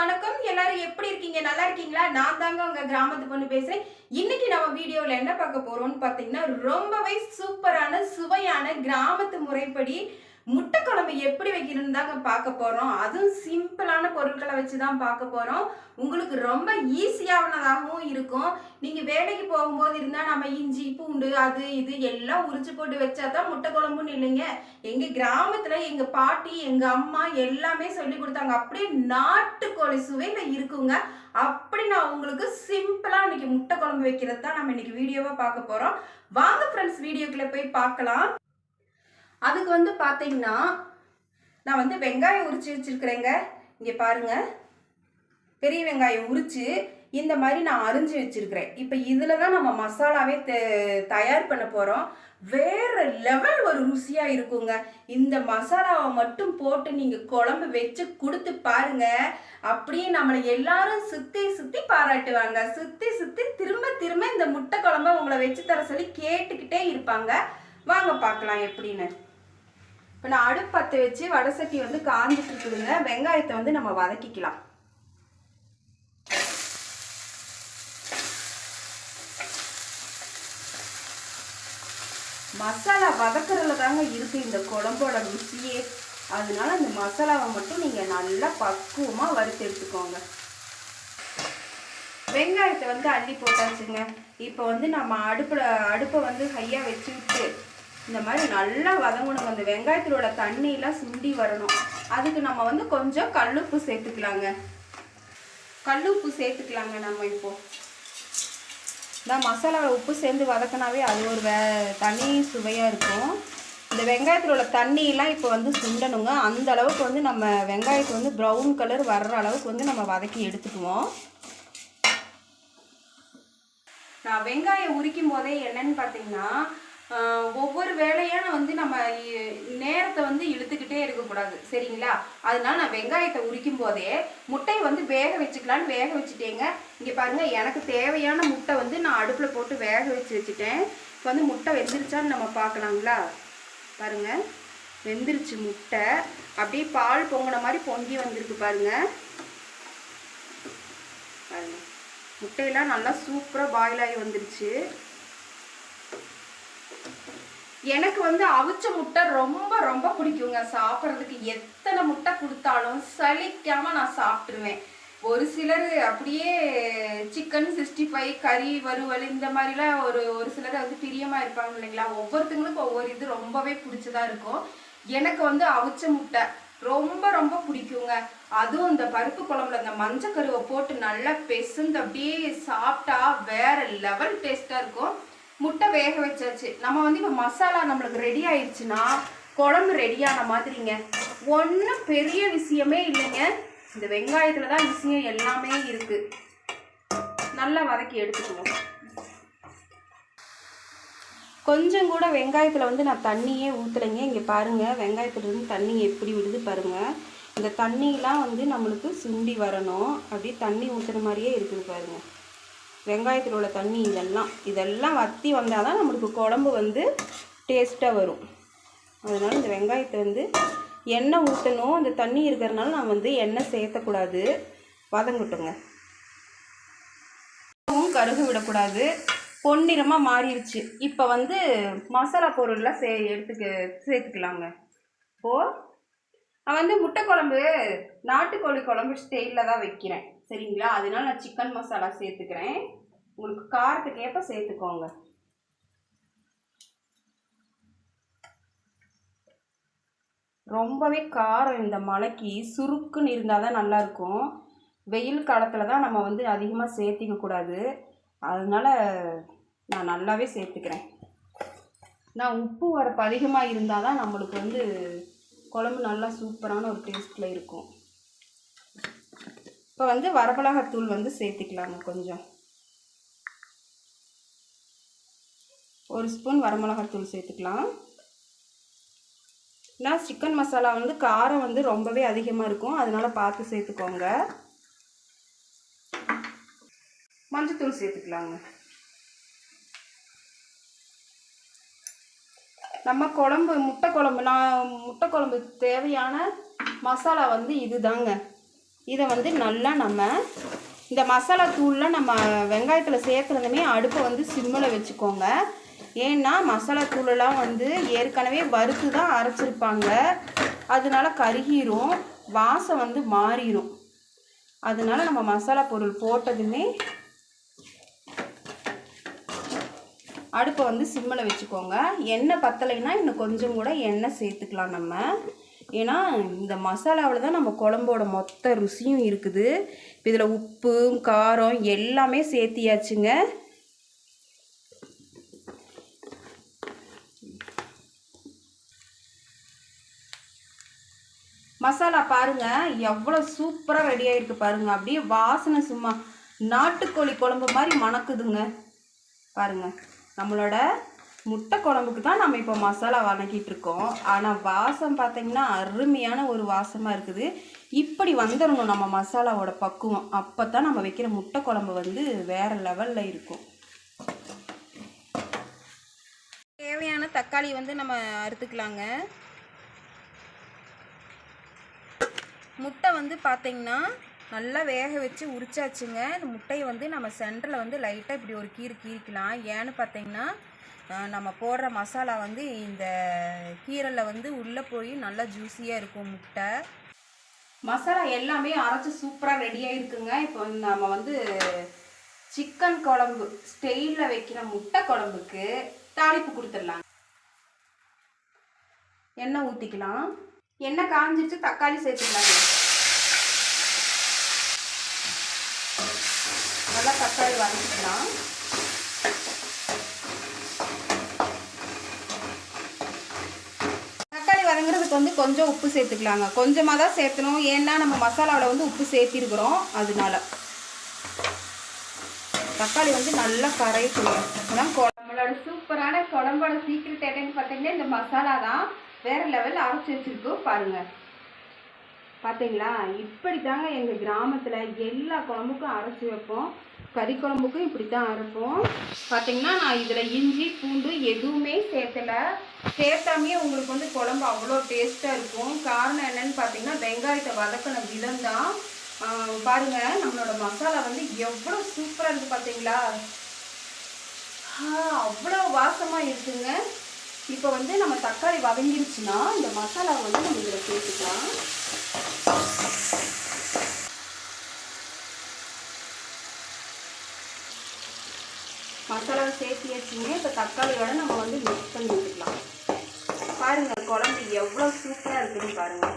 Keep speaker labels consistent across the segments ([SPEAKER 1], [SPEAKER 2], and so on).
[SPEAKER 1] வணக்கம் எல்லாரும் எப்படி இருக்கீங்க நல்லா இருக்கீங்களா நான் தாங்க உங்க கிராமத்து பொண்ணு பேசுறேன் இன்னைக்கு நம்ம வீடியோவில் என்ன பார்க்க போறோம்னு பாத்தீங்கன்னா ரொம்பவே சூப்பரான சுவையான கிராமத்து முறைப்படி முட்டை குழம்பு எப்படி வைக்கணும்னு தாங்க பார்க்க போகிறோம் அதுவும் சிம்பிளான பொருட்களை வச்சு தான் பார்க்க போகிறோம் உங்களுக்கு ரொம்ப ஈஸியானதாகவும் இருக்கும் நீங்கள் வேலைக்கு போகும்போது இருந்தால் நம்ம இஞ்சி பூண்டு அது இது எல்லாம் உரிச்சு போட்டு வச்சா தான் முட்டை குழம்புன்னு இல்லைங்க எங்கள் கிராமத்தில் எங்கள் பாட்டி எங்கள் அம்மா எல்லாமே சொல்லி கொடுத்தாங்க அப்படியே நாட்டுக்கோழி சுவையில் இருக்குங்க அப்படி நான் உங்களுக்கு சிம்பிளாக இன்னைக்கு முட்டை குழம்பு வைக்கிறது தான் நம்ம இன்னைக்கு வீடியோவாக பார்க்க போகிறோம் வாங்க ஃப்ரெண்ட்ஸ் வீடியோக்குள்ளே போய் பார்க்கலாம் அதுக்கு வந்து பார்த்தீங்கன்னா நான் வந்து வெங்காயம் உரிச்சு வச்சுருக்கிறேங்க இங்கே பாருங்கள் பெரிய வெங்காயம் உரித்து இந்த மாதிரி நான் அரிஞ்சு வச்சுருக்கிறேன் இப்போ இதில் தான் நம்ம மசாலாவே தயார் பண்ண போகிறோம் வேறு லெவல் ஒரு ருசியாக இருக்குங்க இந்த மசாலாவை மட்டும் போட்டு நீங்கள் குழம்பு வச்சு கொடுத்து பாருங்கள் அப்படியே நம்மளை எல்லாரும் சுற்றி சுற்றி பாராட்டுவாங்க சுற்றி சுற்றி திரும்ப திரும்ப இந்த முட்டை குழம்ப உங்களை வச்சு தர சொல்லி கேட்டுக்கிட்டே இருப்பாங்க வாங்க பார்க்கலாம் எப்படின்னு இப்போ நான் அடுப்பு பற்ற வச்சு வடை சட்டி வந்து காஞ்சிட்டு இருக்குதுங்க வெங்காயத்தை வந்து நம்ம வதக்கிக்கலாம் மசாலா வதக்கிறதுல தாங்க இருக்குது இந்த குழம்போட ருசியே அதனால இந்த மசாலாவை மட்டும் நீங்கள் நல்லா பக்குவமாக வறுத்து எடுத்துக்கோங்க வெங்காயத்தை வந்து அள்ளி போட்டாச்சுங்க இப்போ வந்து நம்ம அடுப்பில் அடுப்பை வந்து ஹையாக வச்சுக்கிட்டு இந்த மாதிரி நல்லா வதங்கணும் அந்த வெங்காயத்திலோட தண்ணியெலாம் சுண்டி வரணும் அதுக்கு நம்ம வந்து கொஞ்சம் கல்லுப்பு சேர்த்துக்கலாங்க கல்லுப்பு சேர்த்துக்கலாங்க நம்ம இப்போது இந்த மசாலாவில் உப்பு சேர்ந்து வதக்கினாவே அது ஒரு வே தனி சுவையாக இருக்கும் இந்த வெங்காயத்தில் உள்ள தண்ணியெலாம் இப்போ வந்து சுண்டணுங்க அந்த அளவுக்கு வந்து நம்ம வெங்காயத்தை வந்து ப்ரௌன் கலர் வர்ற அளவுக்கு வந்து நம்ம வதக்கி எடுத்துக்குவோம் நான் வெங்காயம் உரிக்கும் போதே என்னன்னு பார்த்தீங்கன்னா ஒவ்வொரு வேலையான வந்து நம்ம நேரத்தை வந்து இழுத்துக்கிட்டே இருக்கக்கூடாது சரிங்களா அதனால நான் வெங்காயத்தை உரிக்கும் போதே முட்டையை வந்து வேக வச்சுக்கலான்னு வேக வச்சுட்டேங்க இங்கே பாருங்கள் எனக்கு தேவையான முட்டை வந்து நான் அடுப்பில் போட்டு வேக வச்சு வச்சுட்டேன் இப்போ வந்து முட்டை வெந்துருச்சான்னு நம்ம பார்க்கலாங்களா பாருங்கள் வெந்துருச்சு முட்டை அப்படியே பால் பொங்கின மாதிரி பொங்கி வந்திருக்கு பாருங்கள் பாருங்கள் முட்டையெல்லாம் நல்லா சூப்பராக பாயில் ஆகி வந்துருச்சு எனக்கு வந்து அவிச்ச முட்டை ரொம்ப ரொம்ப பிடிக்குங்க சாப்பிட்றதுக்கு எத்தனை முட்டை கொடுத்தாலும் சலிக்காமல் நான் சாப்பிட்ருவேன் ஒரு சிலர் அப்படியே சிக்கன் சிக்ஸ்டி ஃபைவ் கறி வறுவல் இந்த மாதிரிலாம் ஒரு ஒரு சிலர் வந்து பிரியமாக இருப்பாங்க இல்லைங்களா ஒவ்வொருத்தங்களுக்கும் ஒவ்வொரு இது ரொம்பவே பிடிச்சதா இருக்கும் எனக்கு வந்து அவிச்ச முட்டை ரொம்ப ரொம்ப பிடிக்குங்க அதுவும் இந்த பருப்பு குழம்புல அந்த மஞ்சள் கருவை போட்டு நல்லா பெசுந்து அப்படியே சாப்பிட்டா வேற லெவல் டேஸ்ட்டாக இருக்கும் முட்டை வேக வச்சாச்சு நம்ம வந்து இப்போ மசாலா நம்மளுக்கு ரெடி ஆயிடுச்சுன்னா குழம்பு ரெடியான மாதிரிங்க ஒன்றும் பெரிய விஷயமே இல்லைங்க இந்த வெங்காயத்தில் தான் விஷயம் எல்லாமே இருக்குது நல்லா வதக்கி எடுத்துக்குவோம் கொஞ்சம் கூட வெங்காயத்தில் வந்து நான் தண்ணியே ஊற்றலைங்க இங்கே பாருங்கள் வெங்காயத்துலேருந்து தண்ணி எப்படி விடுது பாருங்கள் இந்த தண்ணியெலாம் வந்து நம்மளுக்கு சுண்டி வரணும் அப்படியே தண்ணி ஊற்றுற மாதிரியே இருக்குது பாருங்கள் வெங்காயத்தில் உள்ள தண்ணி இதெல்லாம் இதெல்லாம் வற்றி வந்தால் தான் நம்மளுக்கு குழம்பு வந்து டேஸ்ட்டாக வரும் அதனால் இந்த வெங்காயத்தை வந்து எண்ணெய் ஊற்றணும் அந்த தண்ணி இருக்கிறனால நான் வந்து எண்ணெய் சேர்த்தக்கூடாது வதங்கட்டுங்க கருகு விடக்கூடாது பொன்னிறமாக மாறிடுச்சு இப்போ வந்து மசாலா பொருள்லாம் சே எடுத்துக்க சேர்த்துக்கலாங்க இப்போது நான் வந்து முட்டை குழம்பு நாட்டுக்கோழி குழம்பு ஸ்டைலில் தான் வைக்கிறேன் சரிங்களா அதனால் நான் சிக்கன் மசாலா சேர்த்துக்கிறேன் உங்களுக்கு காரத்துக்கு ஏற்ப சேர்த்துக்கோங்க ரொம்பவே காரம் இந்த மலைக்கு சுருக்குன்னு இருந்தால் தான் நல்லாயிருக்கும் வெயில் காலத்தில் தான் நம்ம வந்து அதிகமாக சேர்த்திக்க கூடாது அதனால் நான் நல்லாவே சேர்த்துக்கிறேன் நான் உப்பு வரப்பு அதிகமாக இருந்தால் தான் நம்மளுக்கு வந்து குழம்பு நல்லா சூப்பரான ஒரு டேஸ்ட்டில் இருக்கும் இப்போ வந்து வரமிளகாத்தூள் வந்து சேர்த்துக்கலாங்க கொஞ்சம் ஒரு ஸ்பூன் வரமிளகாத்தூள் சேர்த்துக்கலாம் நான் சிக்கன் மசாலா வந்து காரம் வந்து ரொம்பவே அதிகமாக இருக்கும் அதனால் பார்த்து சேர்த்துக்கோங்க மஞ்சத்தூள் சேர்த்துக்கலாங்க நம்ம குழம்பு முட்டை குழம்பு நான் முட்டை குழம்புக்கு தேவையான மசாலா வந்து இது தாங்க இதை வந்து நல்லா நம்ம இந்த மசாலா தூளில் நம்ம வெங்காயத்தில் சேர்க்குறதுமே அடுப்பை வந்து சிம்மில் வச்சுக்கோங்க ஏன்னா மசாலா தூளெல்லாம் வந்து ஏற்கனவே வறுத்து தான் அரைச்சிருப்பாங்க அதனால கருகிரும் வாசம் வந்து மாறிடும் அதனால நம்ம மசாலா பொருள் போட்டதுமே அடுப்பை வந்து சிம்மில் வச்சுக்கோங்க எண்ணெய் பத்தலைன்னா இன்னும் கொஞ்சம் கூட எண்ணெய் சேர்த்துக்கலாம் நம்ம ஏன்னா இந்த மசாலாவில் தான் நம்ம குழம்போட மொத்த ருசியும் இருக்குது இதில் உப்பு காரம் எல்லாமே சேர்த்தியாச்சுங்க மசாலா பாருங்கள் எவ்வளோ சூப்பராக ரெடி ஆகிருக்கு பாருங்கள் அப்படியே வாசனை சும்மா நாட்டுக்கோழி குழம்பு மாதிரி மணக்குதுங்க பாருங்கள் நம்மளோட முட்டை குழம்புக்கு தான் நம்ம இப்போ மசாலா வணக்கிட்டு இருக்கோம் ஆனால் வாசம் பார்த்திங்கன்னா அருமையான ஒரு வாசமாக இருக்குது இப்படி வந்துடணும் நம்ம மசாலாவோட பக்குவம் அப்போ தான் நம்ம வைக்கிற முட்டை குழம்பு வந்து வேறு லெவலில் இருக்கும் தேவையான தக்காளி வந்து நம்ம அறுத்துக்கலாங்க முட்டை வந்து பார்த்தீங்கன்னா நல்லா வேக வச்சு உரிச்சாச்சுங்க இந்த முட்டையை வந்து நம்ம சென்டரில் வந்து லைட்டாக இப்படி ஒரு கீறு கீறிக்கலாம் ஏன்னு பார்த்தீங்கன்னா நம்ம போடுற மசாலா வந்து இந்த கீரையில் வந்து உள்ளே போய் நல்லா ஜூஸியாக இருக்கும் முட்டை மசாலா எல்லாமே அரைச்சி சூப்பராக ரெடியாக இருக்குங்க இப்போ நம்ம வந்து சிக்கன் குழம்பு ஸ்டெயிலில் வைக்கிற முட்டை குழம்புக்கு தாளிப்பு கொடுத்துடலாம் எண்ணெய் ஊற்றிக்கலாம் எண்ணெய் காஞ்சிச்சு தக்காளி சேர்த்துக்கலாம் நல்லா தக்காளி வதக்கிக்கலாம் வதங்குறதுக்கு வந்து கொஞ்சம் உப்பு சேர்த்துக்கலாங்க கொஞ்சமாக தான் சேர்த்தணும் ஏன்னா நம்ம மசாலாவில் வந்து உப்பு சேர்த்திருக்கிறோம் அதனால தக்காளி வந்து நல்லா கரையக்கூடாது அதான் நம்மளோட சூப்பரான குழம்போட சீக்கிரட் என்னன்னு பார்த்தீங்கன்னா இந்த மசாலா தான் வேறு லெவலில் அரைச்சி வச்சுருக்கோம் பாருங்கள் பார்த்தீங்களா இப்படி தாங்க எங்கள் கிராமத்தில் எல்லா குழம்புக்கும் அரைச்சி வைப்போம் கறி குழம்புக்கும் இப்படி தான் அரைப்போம் பார்த்தீங்கன்னா நான் இதில் இஞ்சி பூண்டு எதுவுமே சேர்த்தலை சேர்த்தாமே உங்களுக்கு வந்து குழம்பு அவ்வளோ டேஸ்ட்டாக இருக்கும் காரணம் என்னன்னு பார்த்தீங்கன்னா வெங்காயத்தை வதக்கின விதம் தான் பாருங்கள் நம்மளோட மசாலா வந்து எவ்வளோ சூப்பராக இருக்குது பார்த்தீங்களா அவ்வளோ வாசமாக இருக்குதுங்க இப்போ வந்து நம்ம தக்காளி வதங்கிருச்சுன்னா இந்த மசாலா வந்து நம்ம இதில் சேர்த்துக்கலாம் மசாலாவை சேர்த்தியாச்சுங்க இப்போ தக்காளியோட நம்ம வந்து மிக்ஸ் பண்ணி விட்டுக்கலாம் பாருங்கள் குழம்பு எவ்வளோ சூப்பராக இருக்குன்னு பாருங்கள்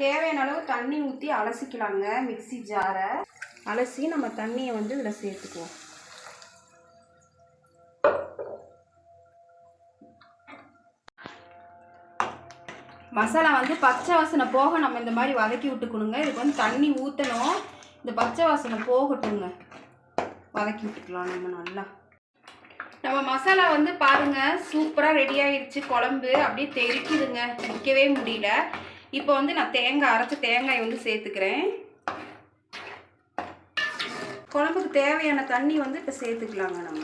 [SPEAKER 1] தேவையான அளவு தண்ணி ஊற்றி அலசிக்கலாங்க மிக்சி ஜாரை அலசி நம்ம தண்ணியை வந்து இதில் சேர்த்துக்குவோம் மசாலா வந்து பச்சை வாசனை போக நம்ம இந்த மாதிரி வதக்கி விட்டுக்கணுங்க இதுக்கு வந்து தண்ணி ஊற்றணும் இந்த பச்சை வாசனை போகட்டுங்க வதக்கி விட்டுக்கலாம் நம்ம நல்லா நம்ம மசாலா வந்து பாருங்க சூப்பராக ரெடி ஆகிடுச்சு குழம்பு அப்படியே தெறிக்குதுங்க நிற்கவே முடியல இப்போ வந்து நான் தேங்காய் அரைச்ச தேங்காய் வந்து சேர்த்துக்கிறேன் குழம்புக்கு தேவையான தண்ணி வந்து இப்போ சேர்த்துக்கலாங்க நம்ம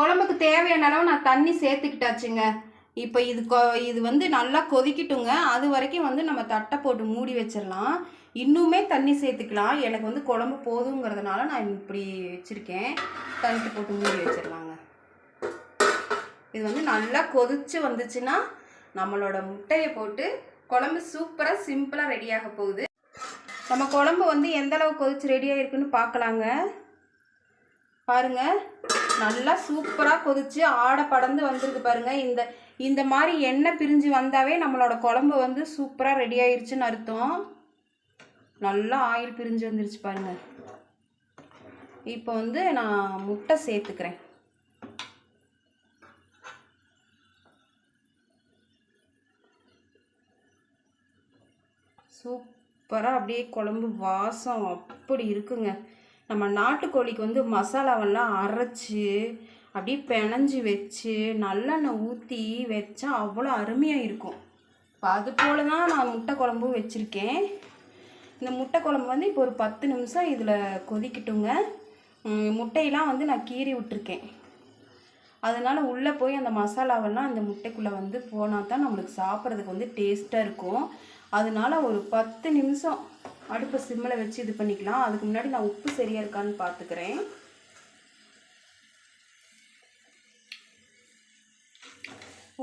[SPEAKER 1] குழம்புக்கு தேவையான அளவு நான் தண்ணி சேர்த்துக்கிட்டாச்சுங்க இப்போ இது கொ இது வந்து நல்லா கொதிக்கட்டுங்க அது வரைக்கும் வந்து நம்ம தட்டை போட்டு மூடி வச்சிடலாம் இன்னுமே தண்ணி சேர்த்துக்கலாம் எனக்கு வந்து குழம்பு போதுங்கிறதுனால நான் இப்படி வச்சுருக்கேன் தண்ணி போட்டு மூடி வச்சிடலாங்க இது வந்து நல்லா கொதிச்சு வந்துச்சுன்னா நம்மளோட முட்டையை போட்டு குழம்பு சூப்பராக சிம்பிளாக ரெடியாக போகுது நம்ம குழம்பு வந்து எந்த அளவு கொதிச்சு ரெடியாக இருக்குதுன்னு பார்க்கலாங்க பாருங்கள் நல்லா சூப்பராக கொதித்து ஆடை படந்து வந்திருக்கு பாருங்கள் இந்த இந்த மாதிரி எண்ணெய் பிரிஞ்சு வந்தாவே நம்மளோட குழம்பு வந்து சூப்பராக ரெடி ஆயிடுச்சுன்னு அர்த்தம் நல்லா ஆயில் பிரிஞ்சு வந்துருச்சு பாருங்கள் இப்போ வந்து நான் முட்டை சேர்த்துக்கிறேன் சூப்பராக அப்படியே குழம்பு வாசம் அப்படி இருக்குங்க நம்ம நாட்டுக்கோழிக்கு வந்து மசாலாவெல்லாம் அரைச்சி அப்படியே பிணைஞ்சி வச்சு நல்லெண்ணெய் ஊற்றி வச்சா அவ்வளோ அருமையாக இருக்கும் இப்போ அது போல தான் நான் முட்டை குழம்பும் வச்சுருக்கேன் இந்த முட்டை குழம்பு வந்து இப்போ ஒரு பத்து நிமிஷம் இதில் கொதிக்கட்டுங்க முட்டையெல்லாம் வந்து நான் கீறி விட்டுருக்கேன் அதனால் உள்ளே போய் அந்த மசாலாவெல்லாம் அந்த முட்டைக்குள்ளே வந்து போனால் தான் நம்மளுக்கு சாப்பிட்றதுக்கு வந்து டேஸ்ட்டாக இருக்கும் அதனால் ஒரு பத்து நிமிஷம் அடுப்பை சிம்மில் வச்சு இது பண்ணிக்கலாம் அதுக்கு முன்னாடி நான் உப்பு சரியாக இருக்கான்னு பார்த்துக்கிறேன்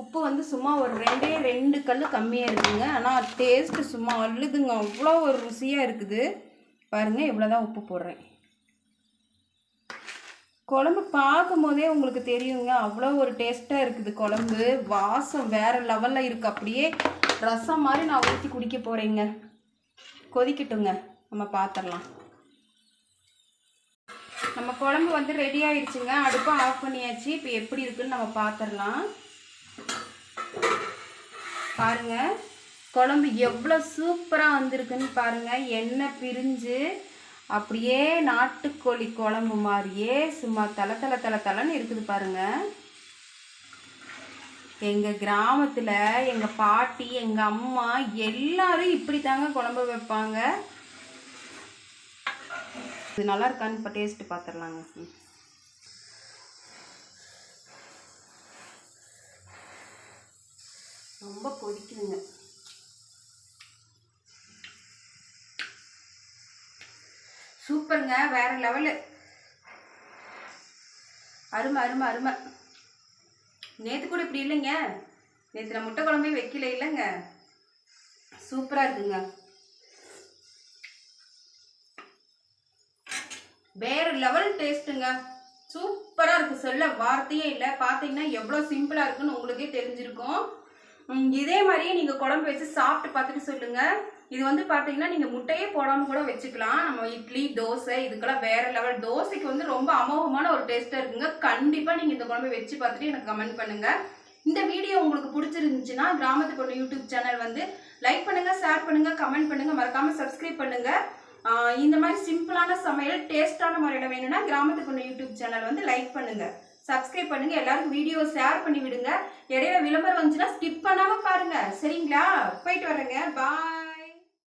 [SPEAKER 1] உப்பு வந்து சும்மா ஒரு ரெண்டே ரெண்டு கல் கம்மியாக இருக்குதுங்க ஆனால் டேஸ்ட்டு சும்மா அழுதுங்க அவ்வளோ ஒரு ருசியாக இருக்குது பாருங்கள் இவ்வளோ தான் உப்பு போடுறேன் குழம்பு பார்க்கும் போதே உங்களுக்கு தெரியுங்க அவ்வளோ ஒரு டேஸ்ட்டாக இருக்குது குழம்பு வாசம் வேறு லெவலில் இருக்குது அப்படியே ரசம் மாதிரி நான் ஊற்றி குடிக்க போகிறேங்க கொதிக்கட்டுங்க நம்ம பார்த்துடலாம் நம்ம குழம்பு வந்து ரெடி ஆயிடுச்சுங்க அடுப்பு ஆஃப் பண்ணியாச்சு இப்போ எப்படி இருக்குன்னு நம்ம பார்த்துடலாம் பாருங்கள் குழம்பு எவ்வளோ சூப்பராக வந்திருக்குன்னு பாருங்கள் எண்ணெய் பிரிஞ்சு அப்படியே நாட்டுக்கோழி குழம்பு மாதிரியே சும்மா தலை தலை தலை தலைன்னு இருக்குது பாருங்கள் எங்கள் கிராமத்தில் எங்கள் பாட்டி எங்கள் அம்மா எல்லாரும் இப்படி தாங்க குழம்பு வைப்பாங்க இது நல்லா இருக்கான்னு இப்போ டேஸ்ட்டு பார்த்துடலாங்க ரொம்ப கொதிக்குதுங்க சூப்பருங்க வேற லெவலு அருமை அருமை அருமை நேற்று கூட இப்படி இல்லைங்க நேற்று நான் முட்டை குழம்பே வைக்கல இல்லைங்க சூப்பராக இருக்குங்க வேறு லெவல் டேஸ்ட்டுங்க சூப்பராக இருக்குது சொல்ல வார்த்தையே இல்லை பார்த்தீங்கன்னா எவ்வளோ சிம்பிளாக இருக்குன்னு உங்களுக்கே தெரிஞ்சிருக்கும் இதே மாதிரியே நீங்கள் குழம்பு வச்சு சாப்பிட்டு பார்த்துட்டு சொல்லுங்கள் இது வந்து பார்த்தீங்கன்னா நீங்கள் முட்டையே போடாமல் கூட வச்சுக்கலாம் நம்ம இட்லி தோசை இதுக்கெல்லாம் வேறு லெவல் தோசைக்கு வந்து ரொம்ப அமோகமான ஒரு டேஸ்ட்டாக இருக்குங்க கண்டிப்பாக நீங்கள் இந்த குழம்பு வச்சு பார்த்துட்டு எனக்கு கமெண்ட் பண்ணுங்கள் இந்த வீடியோ உங்களுக்கு பிடிச்சிருந்துச்சுன்னா கிராமத்து பொண்ணு யூடியூப் சேனல் வந்து லைக் பண்ணுங்கள் ஷேர் பண்ணுங்கள் கமெண்ட் பண்ணுங்கள் மறக்காமல் சப்ஸ்கிரைப் பண்ணுங்கள் இந்த மாதிரி சிம்பிளான சமையல் டேஸ்டான முறையில் வேணும்னா கிராமத்து பொண்ணு யூடியூப் சேனல் வந்து லைக் பண்ணுங்கள் சப்ஸ்கிரைப் பண்ணுங்க எல்லாரும் வீடியோ ஷேர் பண்ணி விடுங்க இடையில விளம்பரம் வந்துச்சுன்னா ஸ்கிப் பண்ணாமல் பாருங்கள் சரிங்களா போயிட்டு வரேங்க பாய்